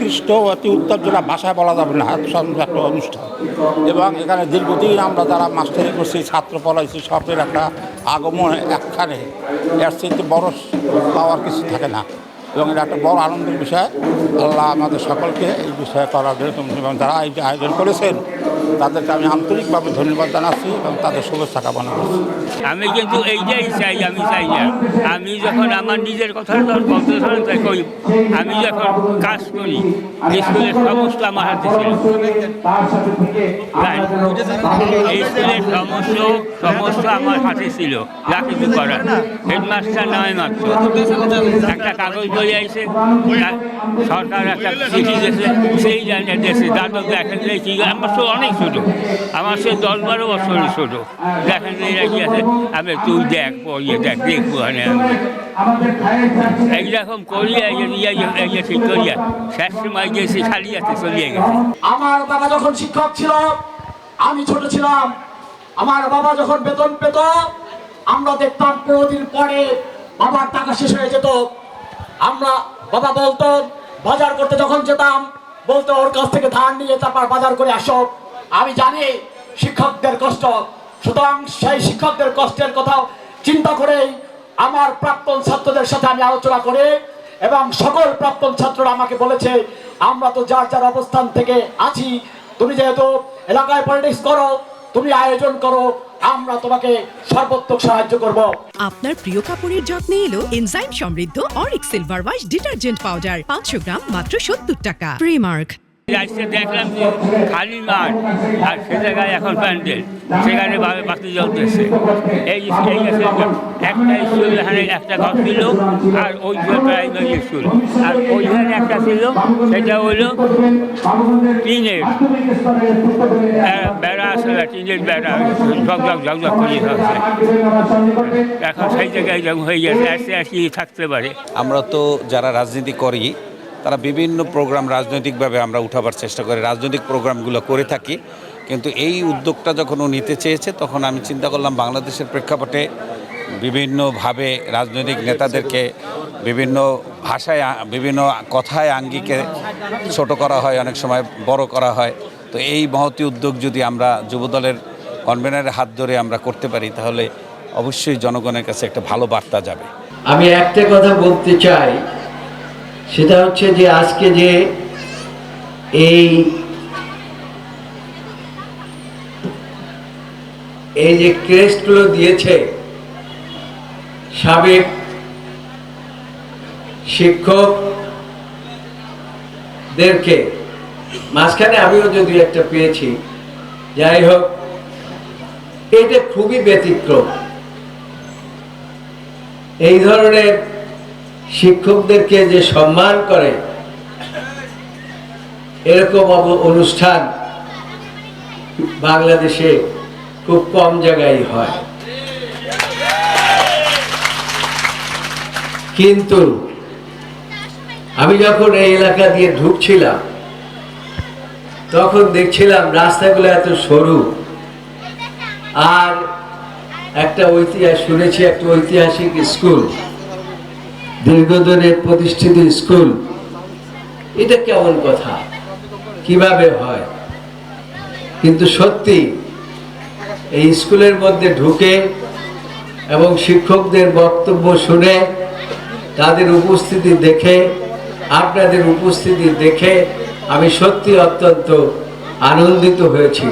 উৎকৃষ্ট অতি উত্তর যেটা ভাষায় বলা যাবে না একটা অনুষ্ঠান। এবং এখানে দীর্ঘদিন আমরা যারা মাস্টারি করছি, ছাত্র পড়াইছি সবের একটা আগমন একখানে, এর চেয়ে বড় পাওয়ার কিছু থাকে না। এবং এটা একটা বড় আনন্দের বিষয়। আল্লাহ আমাদের সকলকে এই বিষয়ে করার জন্য এবং যারা এই আয়োজন করেছেন তাদেরকে আমি আন্তরিকভাবে ধন্যবাদ জানাচ্ছি এবং তাদের শুভেচ্ছা কামনা করছি। আমি কিন্তু এইটাই চাই, আমি চাই না। আমি যখন আমার নিজের কথা বলতে করি আমি যখন কাজ করি স্কুলের সমস্ত আমার হাতে ছিল। স্কুলের সমস্ত সমস্ত আমার হাতে ছিল যা কিছু করার হেডমাস্টার নয় মাত্র। একটা কাগজ বই আইছে সরকার একটা চিঠি দিয়েছে, সেই দিয়েছে। দাদা দেখেন আমার অনেক ছোট আমার সে দশ বারো বছরের ছোট দেখেন এরা আছে। আমি তুই দেখ পড়িয়ে দেখ, দেখব আমি এইরকম করিয়া ইয়ে ঠিক করিয়া, শেষ সময় গেছি খালি আছে চলিয়ে গেছে। আমার বাবা যখন শিক্ষক ছিল, আমি ছোট ছিলাম। আমার বাবা যখন বেতন পেত, আমরা দেখতাম দিন পরে বাবার টাকা শেষ হয়ে যেত। আমরা, বাবা বলতো, বাজার করতে যখন যেতাম, বলতো ওর কাছ থেকে ধার নিয়ে তারপর বাজার করে আসো। আমি জানি শিক্ষকদের কষ্ট, সুতরাং সেই শিক্ষকদের কষ্টের কথা চিন্তা করেই আমার প্রাক্তন ছাত্রদের সাথে আমি আলোচনা করে এবং সকল প্রাক্তন ছাত্ররা আমাকে বলেছে, আমরা তো যার যার অবস্থান থেকে আছি, তুমি যেহেতু এলাকায় পলিটিক্স করো, তুমি আয়োজন করো, আমরা তোমাকে সর্বোত্তক সাহায্য করব। আপনার প্রিয় কাপড়ের যত্নে এলো এনজাইম সমৃদ্ধ অরিক সিলভার ওয়াশ ডিটারজেন্ট পাউডার পাঁচশো গ্রাম মাত্র সত্তর টাকা। প্রিমার্ক রাস্তায় দেখলাম যে খালি মাঠ, আর সে জায়গায় এখন প্যান্ডেল, সেখানে বা- বাতি জ্বলতেছে। এই একটা স্কুল, এখানে একটা ঘর ছিল, আর ওই প্রাইমারি স্কুল। আর ওইখানে একটা ছিল, সেটা হলো টিনের বেড়া- আছে টিনের বেড়া ঝকঝক ঝকঝক করে থাকছে এখন সেই জায়গায় হয়ে গেছে আসতে আসতে থাকতে পারে। আমরা তো যারা রাজনীতি করি তারা বিভিন্ন প্রোগ্রাম রাজনৈতিকভাবে আমরা উঠাবার চেষ্টা করি, রাজনৈতিক প্রোগ্রামগুলো করে থাকি। কিন্তু এই উদ্যোগটা যখন ও নিতে চেয়েছে, তখন আমি চিন্তা করলাম বাংলাদেশের প্রেক্ষাপটে বিভিন্নভাবে রাজনৈতিক নেতাদেরকে বিভিন্ন ভাষায় বিভিন্ন কথায় আঙ্গিকে ছোট করা হয়, অনেক সময় বড় করা হয়। তো এই মহতি উদ্যোগ যদি আমরা যুবদলের কনভেনারের হাত ধরে আমরা করতে পারি, তাহলে অবশ্যই জনগণের কাছে একটা ভালো বার্তা যাবে। আমি একটা কথা বলতে চাই সেটা হচ্ছে যে আজকে যে এই এই যে ক্রেস্টগুলো দিয়েছে সাবেক শিক্ষকদেরকে, মাঝখানে আমিও যদি একটা পেয়েছি। যাই হোক, এটা খুবই ব্যতিক্রম। এই ধরনের শিক্ষকদেরকে যে সম্মান করে, এরকম অনুষ্ঠান বাংলাদেশে খুব কম জায়গায় হয়। কিন্তু আমি যখন এই এলাকা দিয়ে ঢুকছিলাম, তখন দেখছিলাম রাস্তাগুলো এত সরু। আর একটা ঐতিহাস শুনেছি একটা ঐতিহাসিক স্কুল। দীর্ঘদিনের প্রতিষ্ঠিত স্কুল, এটা কেমন কথা? কীভাবে হয়? কিন্তু সত্যি, এই স্কুলের মধ্যে ঢুকে এবং শিক্ষকদের বক্তব্য শুনে তাদের উপস্থিতি দেখে, আপনাদের উপস্থিতি দেখে আমি সত্যি অত্যন্ত আনন্দিত হয়েছি।